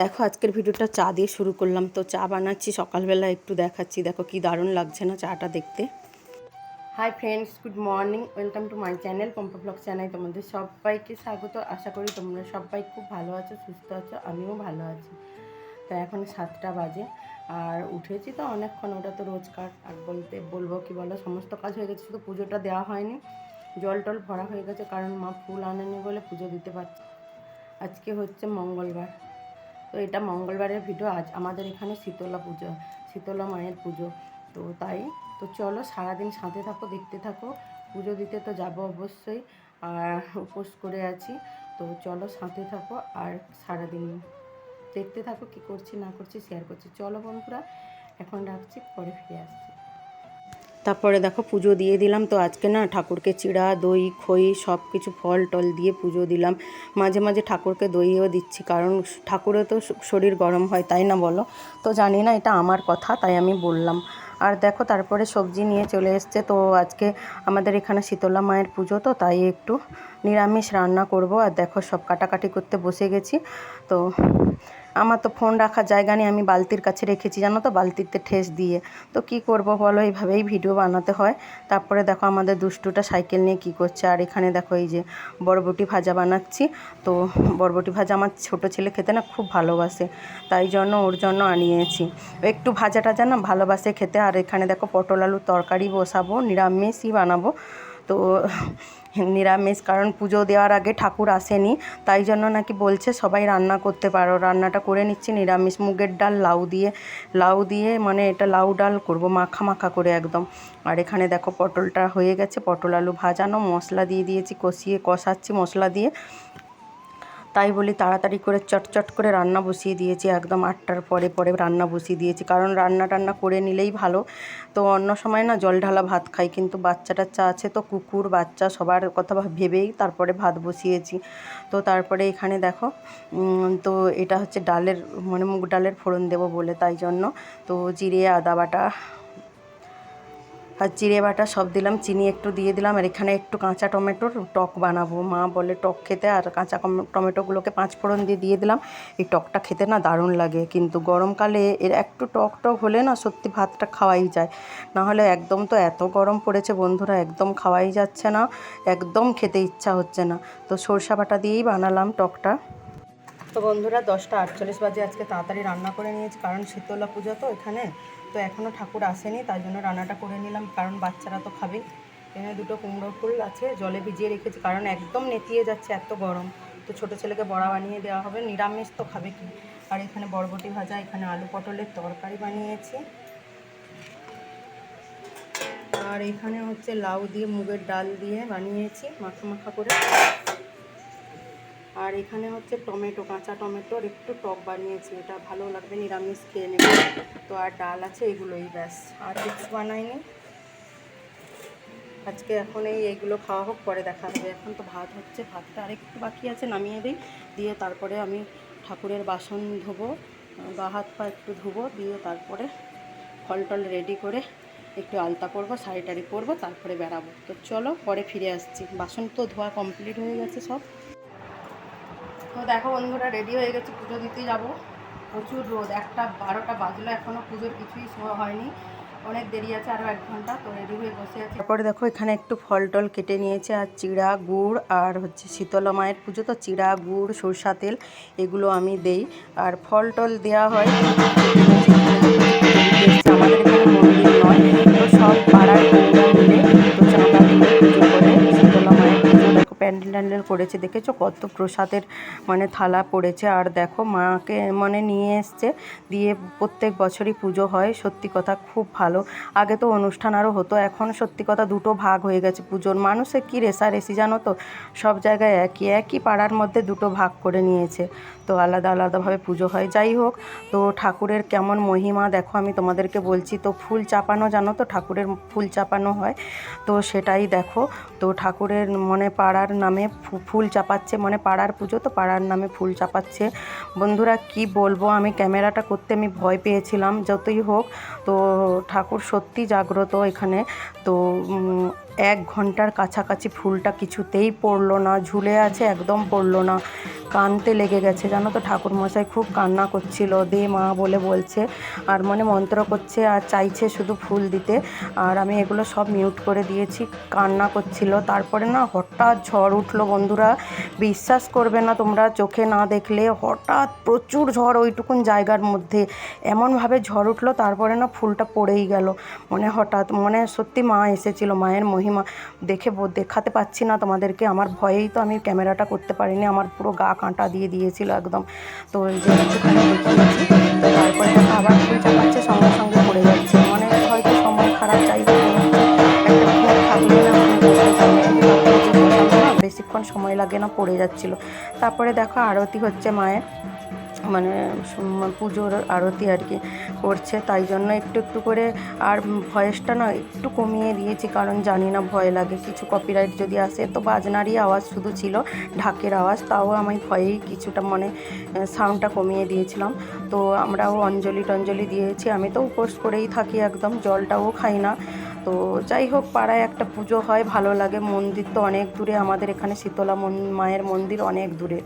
দেখো, আজকের ভিডিওটা চা দিয়ে শুরু করলাম। তো চা বানাচ্ছি, সকালবেলা একটু দেখাচ্ছি। দেখো কি দারুণ লাগছে না চাটা দেখতে। Hi friends good morning welcome to my channel Pampa blog channel তোমাদের সবাইকে স্বাগত। আশা করি তোমরা সবাই খুব ভালো আছো, সুস্থ আছো, আমিও ভালো আছি। তো এখন সাতটা বাজে, আর উঠেছি তো অনেকক্ষণ, ওটা তো রোজকার। আর বলতে, বলব কি বলো, সমস্ত কাজ হয়ে গেছে, শুধু পুজোটা দেওয়া হয়নি। জল টল ভরা হয়ে গেছে, কারণ মা ফুল আনেনি বলে পুজো দিতে পারছে আজকে হচ্ছে মঙ্গলবার। তো এটা মঙ্গলবারের ভিডিও, আজ আমাদের এখানে শীতলা পুজো, শীতলা মায়ের পুজো। তো তাই, তো চলো সারাদিন সাথে থাকো, দেখতে থাকো। পুজো দিতে তো যাব অবশ্যই, আর উপোস করে আছি। তো চলো সাথে থাকো, আর সারাদিন দেখতে থাকো কি করছি, না করছি শেয়ার করছি। চলো বন্ধুরা, এখন রাখছি, পরে ফিরে আসছি। তারপরে দেখো পুজো দিয়ে দিলাম। তো আজকে না ঠাকুরকে চিড়া, দই, খই সব কিছু ফল টল দিয়ে পুজো দিলাম। মাঝে মাঝে ঠাকুরকে দইও দিচ্ছি কারণ ঠাকুরে তো শরীর গরম হয়, তাই না বলো? তো জানি না এটা আমার কথা, তাই আমি বললাম। আর দেখো তারপরে সবজি নিয়ে চলে এসছে। তো আজকে আমাদের এখানে শীতলা মায়ের পুজো, তো তাই একটু নিরামিষ রান্না করব। আর দেখো সব কাটাকাটি করতে বসে গেছি। তো আমার তো ফোন রাখার জায়গা নেই, আমি বালতির কাছে রেখেছি, জানো তো, বালতিতে ঠেস দিয়ে। তো কি করব বলো, এইভাবেই ভিডিও বানাতে হয়। তারপরে দেখো আমাদের দুষ্টুটা সাইকেল নিয়ে কি করছে, আর এখানে দেখো এই যে বরবটি ভাজা বানাচ্ছি। তো বরবটি ভাজা আমার ছোট ছেলে খেতে না খুব ভালোবাসে, তাই জন্য ওর জন্য আনিয়েছি। একটু ভাজা টাজা না ভালোবাসে খেতে, আর এখানে দেখো পটল আলুর তরকারি বসাবো, নিরামিষই বানাবো। তো নিরামিষ, কারণ পুজো দেওয়ার আগে ঠাকুর আসেনি, তাই জন্য নাকি বলছে সবাই রান্না করতে পারো। রান্নাটা করে নিচ্ছি, নিরামিষ। মুগের ডাল, লাউ দিয়ে লাউ দিয়ে মানে এটা লাউ ডাল করব, মাখা মাখা করে একদম। আর এখানে দেখো পটলটা হয়ে গেছে, পটল আলু ভাজানো, মশলা দিয়ে দিয়েছি, কষিয়ে, কষাচ্ছি মশলা দিয়ে। তাই বলি তাড়াতাড়ি করে চটচট করে রান্না বসিয়ে দিয়েছি, একদম আটটার পরে পরে রান্না বসিয়ে দিয়েছি। কারণ রান্না টান্না করে নিলেই ভালো। তো অন্য সময় না জল ঢালা ভাত খাই, কিন্তু বাচ্চা টাচ্চা আছে তো কুকুর, বাচ্চা সবার কথা ভেবেই তারপরে ভাত বসিয়েছি। তো তারপরে এখানে দেখো তো এটা হচ্ছে ডালের মানে মুগ ডালের ফোড়ন দেবো বলে তাই জন্য। তো জিরে, আদা বাটা আর জিরে বাটা সব দিলাম, চিনি একটু দিয়ে দিলাম, আর এখানে একটু কাঁচা টমেটোর টক বানাবো। মা বলে টক খেতে, আর কাঁচা টমেটোগুলোকে পাঁচ ফোড়ন দিয়ে দিয়ে দিলাম। এই টকটা খেতে না দারুণ লাগে, কিন্তু গরমকালে এর একটু টক টক হলে না সত্যি ভাতটা খাওয়াই যায়। না হলে একদম তো এত গরম পড়েছে বন্ধুরা, একদম খাওয়াই যাচ্ছে না, একদম খেতে ইচ্ছা হচ্ছে না। তো সরষা বাটা দিয়েই বানালাম টকটা। তো বন্ধুরা, দশটা আটচল্লিশ বাজে, আজকে তাড়াতাড়ি রান্না করে নিয়েছি, কারণ শীতলা পুজো তো এখানে। তো এখনও ঠাকুর আসেনি তাই জন্য রান্নাটা করে নিলাম, কারণ বাচ্চারা তো খাবে। এখানে দুটো কুমড়ো ফুল আছে, জলে ভিজিয়ে রেখেছি, কারণ একদম নেতিয়ে যাচ্ছে এত গরম। তো ছোটো ছেলেকে বড়া বানিয়ে দেওয়া হবে, নিরামিষ তো খাবে কি? আর এখানে বরবটি ভাজা, এখানে আলু পটলের তরকারি বানিয়েছি। আর এখানে হচ্ছে লাউ দিয়ে, মুগের ডাল দিয়ে বানিয়েছি, মাখা মাখা করে। আর এখানে হচ্ছে টমেটো, কাঁচা টমেটোর একটু টক বানিয়েছি, এটা ভালো লাগবে, নিরামিষ খেয়ে নেবে। তো আর ডাল আছে এগুলোই, ব্যাস। আর কিছু বানাইনি। আজকে এখন এই এইগুলো খাওয়া হোক, পরে দেখা হবে। এখন তো ভাত হচ্ছে, ভাতটা আরেকটু বাকি আছে, নামিয়ে দিই। দিয়ে তারপরে আমি ঠাকুরের বাসন ধোবো, বা হাত পা একটু ধুবো, দিয়ে তারপরে ফল টল রেডি করে একটু আলতা করব, শাড়ি টাড়ি পরবো, তারপরে বেরাবো তো চলো, পরে ফিরে আসছি। বাসন তো ধোয়া কমপ্লিট হয়ে গেছে সব। তো দেখো বন্ধুরা রেডি হয়ে গেছে পুজো দিতে যাব। প্রচুর রোদ, একটা বারোটা বাজলো এখনও পুজোর কিছুই শোয়া হয়নি। অনেক দেরি আছে আরও এক ঘণ্টা, তো রেডি হয়ে বসে আছে। তারপরে দেখো, এখানে একটু ফল টল কেটে নিয়েছে, আর চিড়া গুড়, আর হচ্ছে শীতলা মায়ের পুজো, তো চিড়া গুড়, সরষা তেল, এগুলো আমি দেই। আর ফল টল দেওয়া হয়। আমাদের করেছে দেখেছ? কত প্রসাদের মানে থালা পড়েছে। আর দেখো, মাকে মানে নিয়ে এসছে, দিয়ে প্রত্যেক বছরই পুজো হয়। সত্যি কথা, খুব ভালো। আগে তো অনুষ্ঠান আরও হতো, এখন সত্যি কথা দুটো ভাগ হয়ে গেছে পুজোর। মানুষে কি রেসারেসি জানো তো? সব জায়গায় একই একই পাড়ার মধ্যে দুটো ভাগ করে নিয়েছে। তো আলাদা আলাদাভাবে পুজো হয়। যাই হোক, তো ঠাকুরের কেমন মহিমা, দেখো আমি তোমাদেরকে বলছি, তো ফুল চাপানো জানো তো? ঠাকুরের ফুল চাপানো হয়। তো সেটাই দেখো। তো ঠাকুরের মানে পাড়ার নামে ফুল চাপাচ্ছে মানে পাড়ার পুজো তো পাড়ার নামে ফুল চাপাচ্ছে। বন্ধুরা, কি বলব, আমি ক্যামেরাটা করতে আমি ভয় পেয়েছিলাম, যতই হোক। তো ঠাকুর সত্যি জাগ্রত এখানে। তো এক ঘণ্টার কাছাকাছি ফুলটা কিছুতেই পড়ল না, ঝুলে আছে, একদম পড়ল না। কানতে লেগে গেছে, জানো তো? ঠাকুরমশাই খুব কান্না করছিল, দে মা বলে বলছে। আর মনে মন্ত্র করছে, আর চাইছে শুধু ফুল দিতে। আর আমি এগুলো সব মিউট করে দিয়েছি, কান্না করছিল। তারপরে না হঠাৎ ঝড় উঠল, বন্ধুরা। বিশ্বাস করবে না তোমরা চোখে না দেখলে, হঠাৎ প্রচুর ঝড় ওইটুকুন জায়গার মধ্যে। এমনভাবে ঝড় উঠল, তারপরে না ফুলটা পড়েই গেল। মনে হঠাৎ, মনে সত্যি মা এসেছিল, মায়ের মহিমা দেখে বো- দেখাতে পাচ্ছি না তোমাদেরকে। আমার ভয়েই তো আমি ক্যামেরাটা করতে পারিনি, আমার পুরো গা কাঁটা দিয়ে দিয়েছিল একদম। তো এই যে একটুখানি দেখিয়েছি তারপরে দেখো আবার ফুল চাপাচ্ছে, সঙ্গে সঙ্গে পড়ে যাচ্ছে। মানে হয়তো সময় খারাপ চাই মনে বেশিক্ষণ সময় লাগে না, পড়ে যাচ্ছিল। তারপরে দেখো আরতি হচ্ছে মায়ের। মানে পুজোর আরতি আর কি করছে, তাই জন্য একটু একটু করে আর ভয়েসটা না একটু কমিয়ে দিয়েছি, কারণ জানি না ভয় লাগে। কিছু কপিরাইট যদি আসে তো বাজনারই আওয়াজ শুধু ছিল, ঢাকের আওয়াজ, তাও আমি ভয়েই কিছুটা মানে সাউন্ডটা কমিয়ে দিয়েছিলাম। তো আমরাও অঞ্জলি টঞ্জলি দিয়েছি, আমি তো উপোস করেই থাকি একদম, জলটাও খাই না। তো যাই হোক, পাড়ায় একটা পুজো হয়, ভালো লাগে। মন্দির তো অনেক দূরে, আমাদের এখানে শীতলা মায়ের মন্দির অনেক দূরে।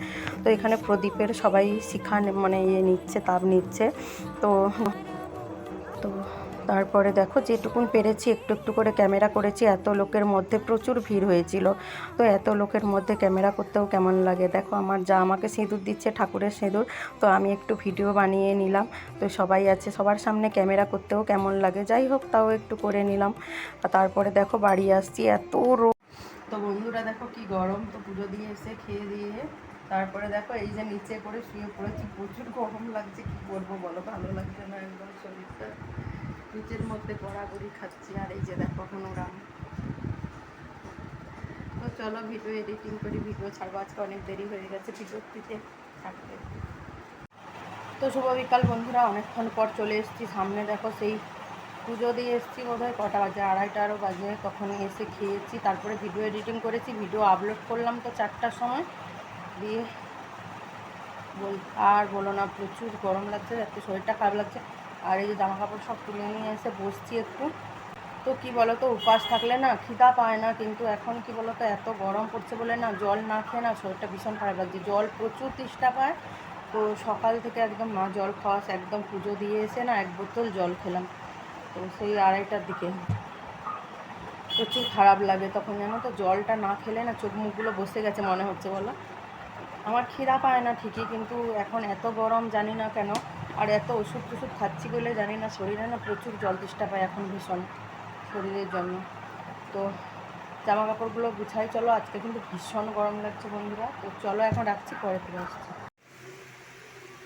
তো এখানে প্রদীপের সবাই শিখা মানে ইয়ে নিচ্ছে, তাপ নিচ্ছে। তো তো তারপরে দেখো যেটুকুন পেরেছি, একটু একটু করে ক্যামেরা করেছি, এত লোকের মধ্যে প্রচুর ভিড় হয়েছিল। তো এত লোকের মধ্যে ক্যামেরা করতেও কেমন লাগে? দেখো আমার যা আমাকে সিঁদুর দিচ্ছে, ঠাকুরের সিঁদুর। তো আমি একটু ভিডিও বানিয়ে নিলাম। তো সবাই আছে, সবার সামনে ক্যামেরা করতেও কেমন লাগে? যাই হোক, তাও একটু করে নিলাম। তারপরে দেখো বাড়ি আসছি, এত রো তো বন্ধুরা দেখো কি গরম, তো পুজো দিয়ে এসে খেয়ে দিয়ে তারপরে দেখো এই যে নিচে করে শুয়ে পড়েছি, প্রচুর গরম লাগছে, কি করব বলো? ভালো লাগছে না একদম শরীরটা? নিচের মধ্যে গড়াগড়ি খাচ্ছি, আর এই যে দেখো ওরা তো চলো ভিডিও এডিটিং করি ভিডিও ছাড়বো। আজকে অনেক দেরি হয়ে গেছে বিরক্তিতে থাকতে। তো শুভ বিকাল বন্ধুরা, অনেকক্ষণ পর চলে এসেছি। সামনে দেখো সেই পুজো দিয়ে এসেছি বোধহয়, কটা বাজে? আড়াইটা আরও বাজে। তখন এসে খেয়েছি, তারপরে ভিডিও এডিটিং করেছি। ভিডিও আপলোড করলাম তো চারটার সময়। দিয়ে বল আর বলো না, প্রচুর গরম লাগছে যাতে শরীরটা খারাপ লাগছে। আর এই যে জামা কাপড় সব তুলে নিয়ে এসে বসছি একটু। তো কি বলো তো উপাস থাকলে না খিদা পায় না, কিন্তু এখন কি বলো তো এত গরম পড়ছে বলে না জল না খেয়ে না শরীরটা ভীষণ খারাপ লাগছে। জল প্রচুর তেষ্টা পায়, তো সকাল থেকে একদম না জল খাওয়া একদম পুজো দিয়ে এসে না এক বোতল জল খেলাম। তো সেই আড়াইটার দিকে। প্রচুর খারাপ লাগে তখন জানো তো, জলটা না খেলে না চোখ মুখগুলো বসে গেছে মনে হচ্ছে বলো। আমার খিদা পায় না ঠিকই, কিন্তু এখন এত গরম জানি না কেন আর এত ওষুধ টষুধ খাচ্ছি বলে জানি না, শরীরে না প্রচুর জল তেষ্টা পায় এখন ভীষণ শরীরের জন্য। তো জামা কাপড়গুলো গুছাই, চলো আজকে কিন্তু ভীষণ গরম লাগছে বন্ধুরা। তো চলো এখন রাখছি, পরে ফিরে আসছি।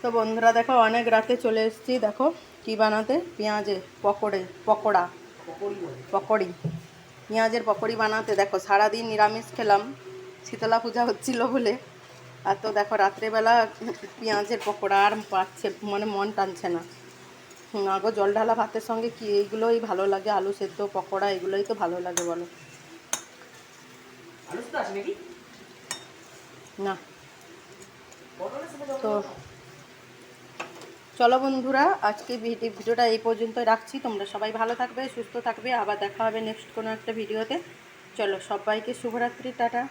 তো বন্ধুরা দেখো, অনেক রাতে চলে এসেছি। দেখো কি বানাতে? পেঁয়াজে পকোড়ে, পকোড়া। পকোড়ি। পেঁয়াজের পকোড়ি বানাতে। দেখো, সারাদিন নিরামিষ খেলাম। শীতলা পূজা হচ্ছিল বলে। আর তো দেখো রাত্রেবেলা পেঁয়াজের পকোড়া আর পাচ্ছে মানে মন টানছে না। আগো জল ঢালা ভাতের সঙ্গে কি এইগুলোই ভালো লাগে? আলু সেদ্ধ পকোড়া এগুলোই তো ভালো লাগে বলো। না। তো চলো বন্ধুরা আজকে ভিডি- ভিডিওটা এই পর্যন্তই রাখছি। তোমরা সবাই ভালো থাকবে সুস্থ থাকবে। আবার দেখা হবে নেক্সট কোনো একটা ভিডিওতে। চলো সবাইকে শুভরাত্রি টাটা।